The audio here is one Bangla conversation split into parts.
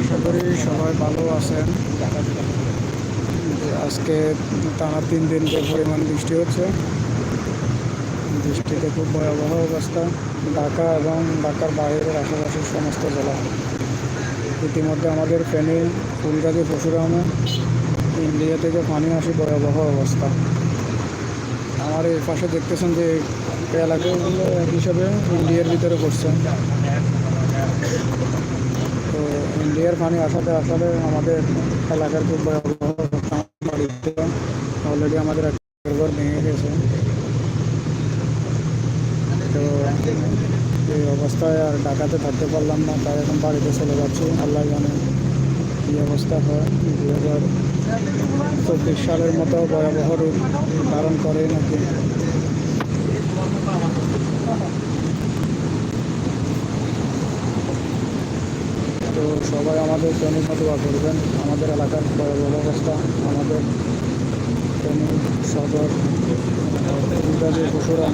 আশা করি সবাই ভালো আছেন। আজকে টানা তিন দিন যে পরিমাণ বৃষ্টি হচ্ছে, বৃষ্টিতে খুব ভয়াবহ অবস্থা। ঢাকা এবং ঢাকার বাইরের আশেপাশের সমস্ত জেলা। ইতিমধ্যে আমাদের ফেনী, ফুলগাজী পশুরামে ইন্ডিয়া থেকে পানি আসে ভয়াবহ অবস্থা। আমার এই পাশে দেখতেছেন যে এলাকাগুলো এক হিসাবে ইন্ডিয়ার ভিতরে পড়ছে। তো ইন্ডিয়ার পানি আসাতে আসলে আমাদের এলাকার খুব অলরেডি আমাদের এক ঘর ভেঙে গেছে। তো এই অবস্থায় আর ঢাকাতে থাকতে পারলাম না, তাই এখন বাড়িতে চলে যাচ্ছি। আল্লাহ জানে কী অবস্থা হয়। দু হাজার চব্বিশ সালের মতো ভয়াবহ রূপ ধারণ করে নাকি। সবাই আমাদের ট্রেনিং মতো বা করবেন আমাদের এলাকার ভয়াবহ অবস্থা, আমাদের ট্রেনিং সদর বিদ্যালয় পশুরা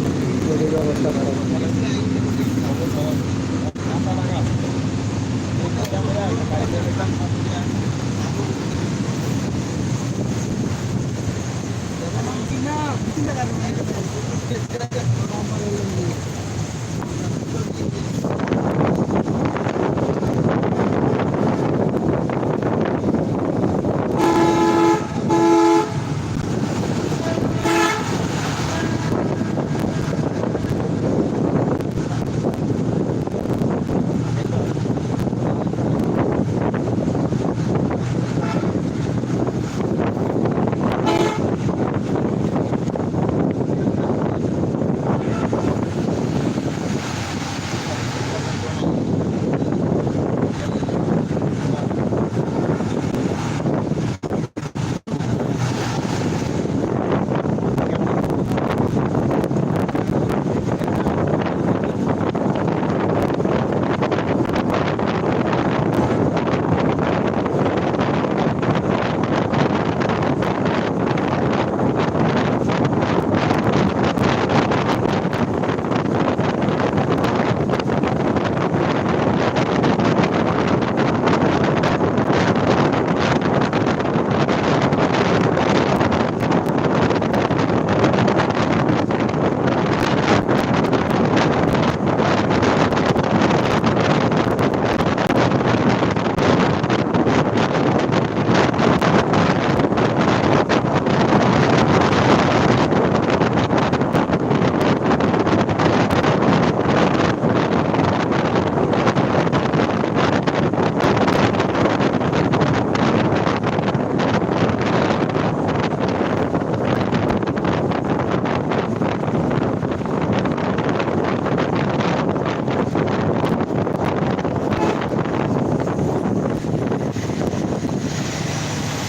এদের অবস্থা খারাপ Gracias.